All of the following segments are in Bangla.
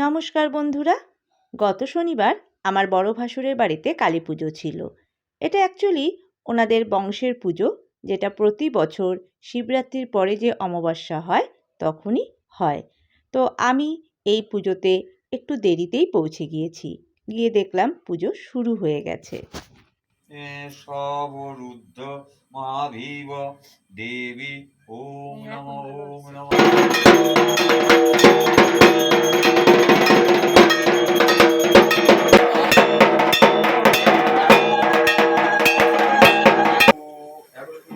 নমস্কার বন্ধুরা। গত শনিবার আমার বড় ভাসুরের বাড়িতে কালী পুজো ছিল। এটা অ্যাকচুয়ালি ওনাদের বংশের পুজো, যেটা প্রতি বছর শিবরাত্রির পরে যে অমাবস্যা হয়, তখনই হয়। তো আমি এই পুজোতে একটু দেরিতেই পৌঁছে গিয়েছি। গিয়ে দেখলাম পুজো শুরু হয়ে গেছে। সবরুদ্ধ মহাভীব দেবী ওম নম ওম নম।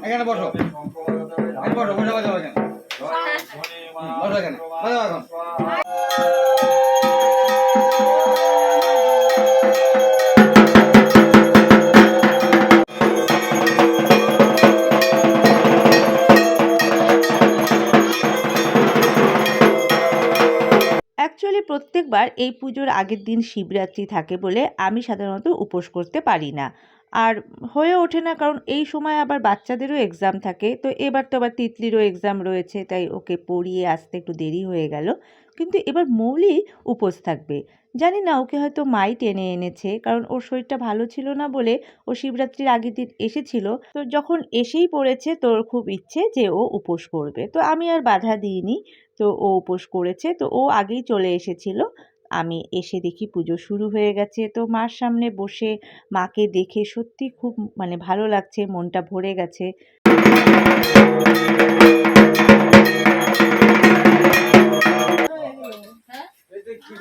এখানে বসো। বসো। বসে বসে এখানে বসো এখানে। বসো এখন। অ্যাকচুয়ালি প্রত্যেকবার এই পুজোর আগের দিন শিবরাত্রি থাকে বলে আমি সাধারণত উপোস করতে পারি না। আর হয়ে ওঠে না কারণ এই সময় আবার বাচ্চাদেরও এক্সাম থাকে, তো এবার তো আবার তিতলিরও এক্সাম রয়েছে, তাই ওকে পড়িয়ে আসতে একটু দেরি হয়ে গেল। কিন্তু এবার মৌলি উপোস থাকবে। জানি না, ওকে হয়তো মাই টেনে এনেছে, কারণ ওর শরীরটা ভালো ছিল না বলে ও শিবরাত্রির আগের দিন এসেছিল। তো যখন এসেই পড়েছে তোর খুব ইচ্ছে যে ও উপোস করবে। তো আমি আর বাধা দিইনি। তো ও উপোস করেছে। তো ও আগেই চলে এসেছিল। আমি এসে দেখি পুজো শুরু হয়ে গেছে। তো মার সামনে বসে মাকে দেখে সত্যি খুব মানে ভালো লাগছে, মনটা ভরে গেছে। তো এদিকে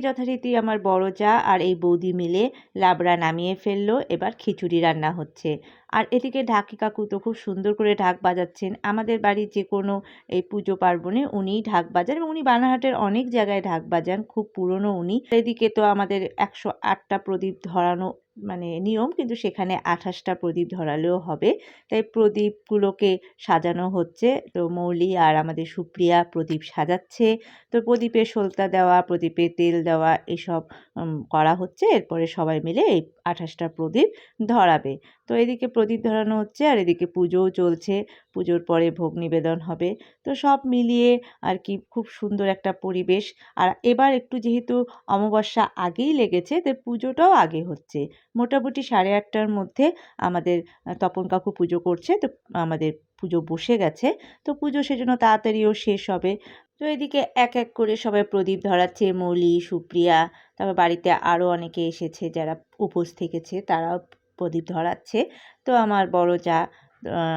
যথারীতি আমার বড় যা আর এই বৌদি মিলে লাবড়া নামিয়ে ফেলল। এবার খিচুড়ি রান্না হচ্ছে। আর এদিকে ঢাকি কাকু তো খুব সুন্দর করে ঢাক বাজাচ্ছেন। আমাদের বাড়ির যে কোনো এই পুজো পার্বণে উনিই ঢাক বাজান এবং উনি বানাহাটের অনেক জায়গায় ঢাক বাজান, খুব পুরনো উনি। এদিকে তো আমাদের একশো আটটা প্রদীপ ধরানো মানে নিয়ম, কিন্তু সেখানে আঠাশটা প্রদীপ ধরালেও হবে। তাই প্রদীপগুলোকে সাজানো হচ্ছে। তো মৌলি আর আমাদের সুপ্রিয়া প্রদীপ সাজাচ্ছে। তো প্রদীপে সলতা দেওয়া, প্রদীপে তেল দেওয়া এসব করা হচ্ছে। এরপরে সবাই মিলে এই আঠাশটা প্রদীপ ধরাবে। তো এদিকে প্রদীপ ধরানো হচ্ছে আর এদিকে পুজোও চলছে। পুজোর পরে ভোগ নিবেদন হবে। তো সব মিলিয়ে আর কি খুব সুন্দর একটা পরিবেশ। আর এবার একটু যেহেতু অমাবস্যা আগেই লেগেছে, তো পুজোটাও আগে হচ্ছে। মোটামুটি সাড়ে আটটার মধ্যে আমাদের তপন কাকু পুজো করছে, তো আমাদের পুজো বসে গেছে। তো পুজো সেজন্য তাড়াতাড়িও শেষ হবে। তো এদিকে এক এক করে সবাই প্রদীপ ধরাচ্ছে, মৌলি, সুপ্রিয়া, তারপর বাড়িতে আরও অনেকে এসেছে যারা উপোস থেকেছে, তারাও প্রদীপ ধরাচ্ছে। তো আমার বড় যা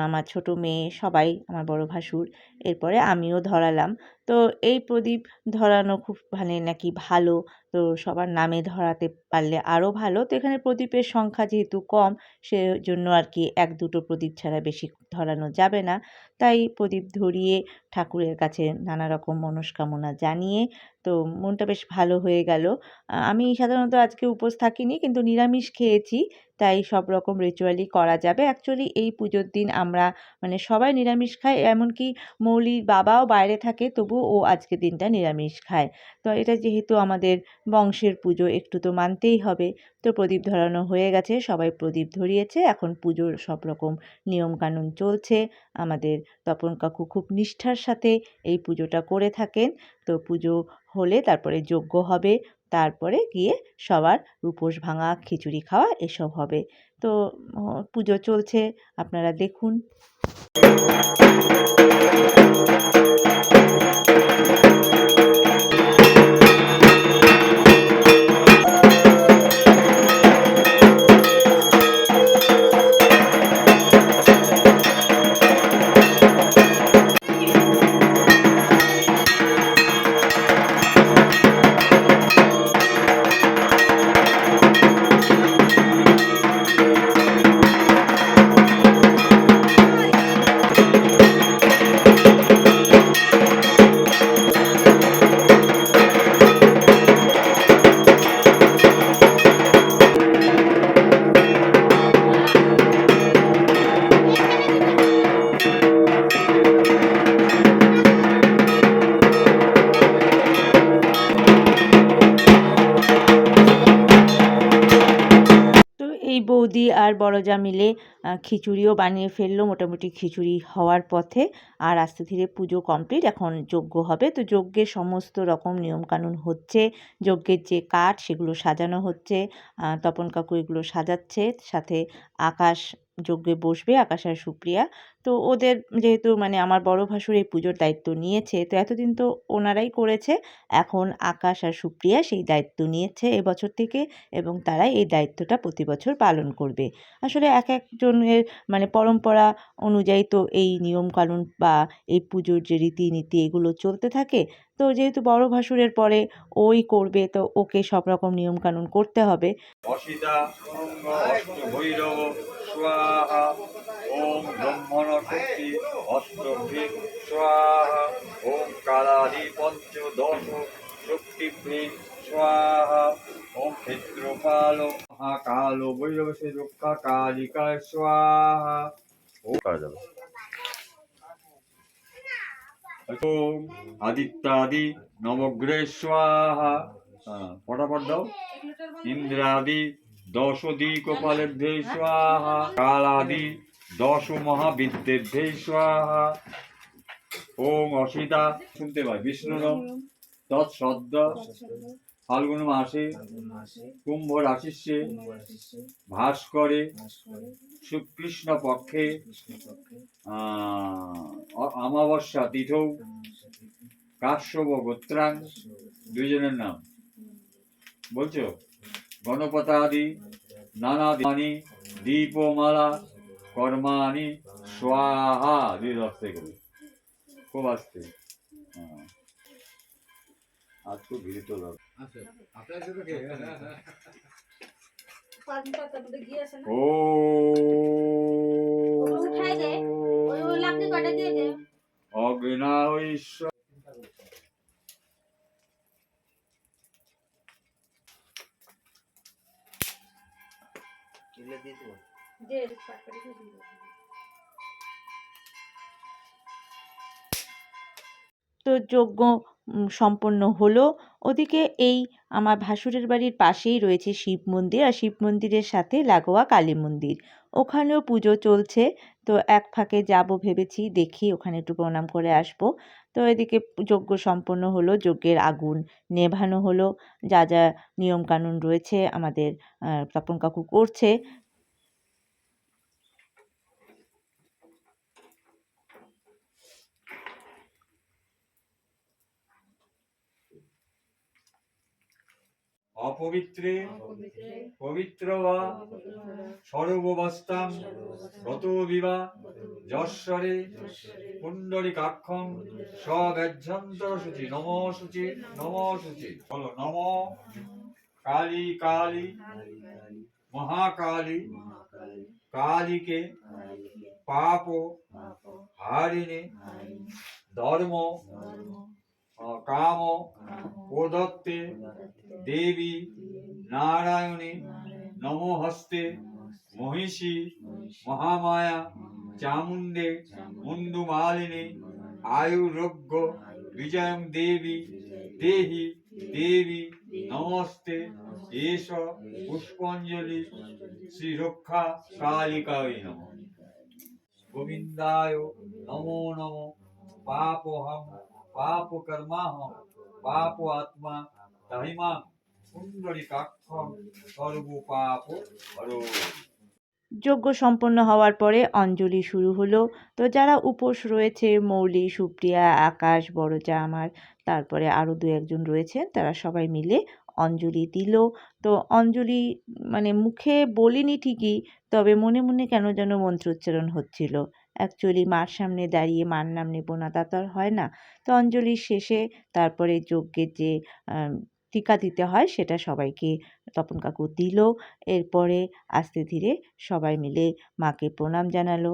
আমার ছোট মেয়ে, সবাই আমার বড় ভাসুর, এরপরে আমিও ধরালাম। তো এই প্রদীপ ধরানো খুব মানে নাকি ভালো, তো সবার নামে ধরাতে পারলে আরও ভালো। তো এখানে প্রদীপের সংখ্যা যেহেতু কম, সেজন্য আর কি এক দুটো প্রদীপ ছাড়া বেশি ধরানো যাবে না। তাই প্রদীপ ধরিয়ে ঠাকুরের কাছে নানা রকম মনস্কামনা জানিয়ে, তো মনটা বেশ ভালো হয়ে গেল। আমি সাধারণত আজকে উপোস থাকিনি, কিন্তু নিরামিষ খেয়েছি। তাই সব রকম রিচুয়ালি করা যাবে। অ্যাকচুয়ালি এই পুজোর দিন আমরা মানে সবাই নিরামিষ খাই, এমনকি মৌলির বাবাও বাইরে থাকে তবু ও আজকে দিনটা নিরামিষ খায়। তো এটা যেহেতু আমাদের বংশের পুজো, একটু তো মানতেই হবে। তো প্রদীপ ধরানো হয়ে গেছে, সবাই প্রদীপ ধরিয়েছে, এখন পুজোর সব রকম নিয়মকানুন চলছে। আমাদের তপন কাকু খুব নিষ্ঠার সাথে এই পুজোটা করে থাকেন। তো পুজো হলে তারপরে যজ্ঞ হবে, তারপরে গিয়ে সবার উপোস ভাঙা, খিচুড়ি খাওয়া এসব হবে। তো পুজো চলছে, আপনারা দেখুন। বৌদি আর বড়জা মিলে খিচুড়িও বানিয়ে ফেলল মোটামুটি খিচুড়ি হওয়ার পথে। আর আস্তে ধীরে পুজো কমপ্লিট এখন যজ্ঞ হবে। তো যজ্ঞের সমস্ত রকম নিয়মকানুন হচ্ছে। যজ্ঞের যে কাঠ, সেগুলো সাজানো হচ্ছে। তপন কাকু এগুলো সাজাচ্ছে। সাথে আকাশ যজ্ঞে বসবে আকাশ আর সুপ্রিয়া। তো ওদের যেহেতু মানে আমার বড় ভাসুর এই পুজোর দায়িত্ব নিয়েছে, তো এতদিন তো ওনারাই করেছে। এখন আকাশ আর সুপ্রিয়া সেই দায়িত্ব নিয়েছে এবছর থেকে এবং তারাই এই দায়িত্বটা প্রতি বছর পালন করবে। আসলে এক একজনের মানে পরম্পরা অনুযায়ী তো এই নিয়মকানুন বা এই পুজোর যে রীতিনীতি এগুলো চলতে থাকে। তো যেহেতু বড় ভাসুরের পরে ওই করবে, তো ওকে সব রকম নিয়মকানুন করতে হবে। স্বাহা। ওম ব্রহ্মণ শক্তি অষ্টভি স্বাহা। ওম কালাদি পঞ্চদশ শক্তিভি স্বাহা। ওম ক্ষেত্রপাল মহাকাল ভৈরব সে রক্ষা কালিকা স্বাহা। ও করা যাবে? ওম আদিত্যাদি নবগ্রহে স্বাহা। হ্যাঁ, ফটাফট দাও। ইন্দ্রাদি দশ দিকপালেভ্যে স্বাহা, কালাদি দশ মহাবিদ্যেভ্যে স্বাহা। ওম অসিতা, শুনতে পাই। বিষ্ণু তৎসদ্য। ফাল্গুন মাসে। কুম্ভ রাশিস্যে ভাস করে পক্ষে। অমাবস্যা তিথৌ। কাশ্যপ গোত্রাং। দুইজনের নাম। বলছো? গণপতাদি নানা দানি দীপমালা কর্মানি স্বাহা আস্তে করে খুব আস্তে হ্যাঁ। আজ খুব আচ্ছা ও দে। তো যজ্ঞ সম্পন্ন হলো। ওদিকে এই আমার ভাসুরের বাড়ির পাশেই রয়েছে শিব মন্দির আর শিব মন্দিরের সাথে লাগোয়া কালী মন্দির। ওখানেও পুজো চলছে। তো এক ফাঁকে যাব ভেবেছি, দেখি ওখানে একটু প্রণাম করে আসব। তো এদিকে যজ্ঞ সম্পন্ন হলো, যজ্ঞের আগুন নেভানো হলো। যা যা নিয়মকানুন রয়েছে আমাদের তপন কাকু করছে। অপবিত্রে পবিত্র বা সর্ববস্তাং গত বিবা যশ্বরে কুণ্ডলী কাক্ষং সব্যধ্যন্তর সূচি নম সূচি নম সূচি বলো নম। কালী কালী মহাকালী কালীকে পাপ হারিণী ধর্ম কাম প্রদত্তে দেবী নারায়ণী নমহস্তে মহিষী মহামায়া চামুণ্ডে মুন্ডুমালিনী আয়ুরোগ্য বিজয়ং দেবী দেহি দেবী নমস্তে এষ পুষ্পাঞ্জলি শ্রীরক্ষা কালিকায় নম গোবিন্দায় নমো নমো পাপহম পাপ কর্মাহম পাপ আত্মা তাহিমা সুন্দরী কাক্ষম সর্ব পাপ যজ্ঞ সম্পন্ন হওয়ার পরে অঞ্জলি শুরু হলো। তো যারা উপোস রয়েছে, মৌলি, সুপ্রিয়া, আকাশ, বড়জা আমার, তারপরে আরও দু একজন রয়েছেন, তারা সবাই মিলে অঞ্জলি দিল। তো অঞ্জলি মানে মুখে বলিনি ঠিকই, তবে মনে মনে কেন যেন মন্ত্রোচ্চারণ হচ্ছিল। অ্যাকচুয়ালি মার সামনে দাঁড়িয়ে মার নাম নেব না, তা তো আর হয় না। তো অঞ্জলির শেষে তারপরে যজ্ঞের যে টিকা দিতে হয়, সেটা সবাইকে তপন কাকু দিল। এরপরে আস্তে ধীরে সবাই মিলে মাকে প্রণাম জানালো।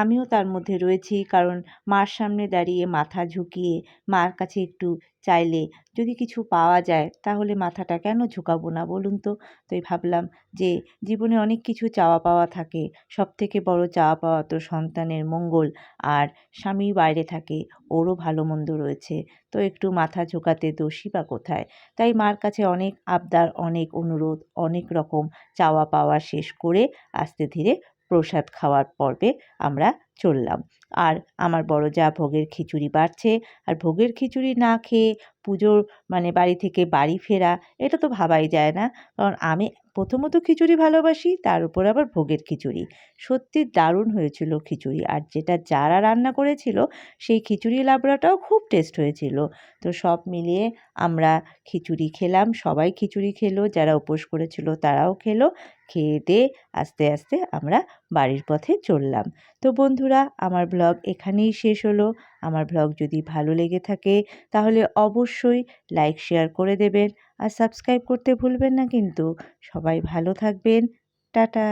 আমিও তার মধ্যে রয়েছি, কারণ মার সামনে দাঁড়িয়ে মাথা ঝুঁকিয়ে মার কাছে একটু চাইলে যদি কিছু পাওয়া যায়, তাহলে মাথাটা কেন ঝুঁকাবো না বলুন তো? তাই ভাবলাম যে, জীবনে অনেক কিছু চাওয়া পাওয়া থাকে। সব থেকে বড় চাওয়া পাওয়া তো সন্তানের মঙ্গল আর স্বামী বাইরে থাকে, ওরও ভালো মন্দ রয়েছে। তো একটু মাথা ঝোঁকাতে দোষী বা কোথায়? তাই মার কাছে অনেক আবদার, অনেক অনুরোধ, অনেক রকম চাওয়া পাওয়া শেষ করে আস্তে ধীরে প্রসাদ খাওয়ার পর্বে আমরা চললাম। আর আমার বড় যা ভোগের খিচুড়ি বাড়ছে, আর ভোগের খিচুড়ি না খেয়ে পুজোর মানে বাড়ি থেকে বাড়ি ফেরা, এটা তো ভাবাই যায় না। কারণ আমি প্রথমত খিচুড়ি ভালোবাসি, তার উপর আবার ভোগের খিচুড়ি। সত্যি দারুণ হয়েছিল খিচুড়ি, আর যেটা যারা রান্না করেছিল, সেই খিচুড়ি লাবড়াটাও খুব টেস্ট হয়েছিল। তো সব মিলিয়ে আমরা খিচুড়ি খেলাম, সবাই খিচুড়ি খেলো, যারা উপোস করেছিল তারাও খেলো, খেয়ে দিয়ে আস্তে আস্তে আমরা বাড়ির পথে চললাম। তো বন্ধুরা, আমার ব্লগ এখানেই শেষ হলো। আমার ব্লগ যদি ভালো লেগে থাকে, তাহলে অবশ্যই লাইক শেয়ার করে দেবেন। আর সাবস্ক্রাইব করতে ভুলবেন না কিন্তু। সবাই ভালো থাকবেন। টাটা!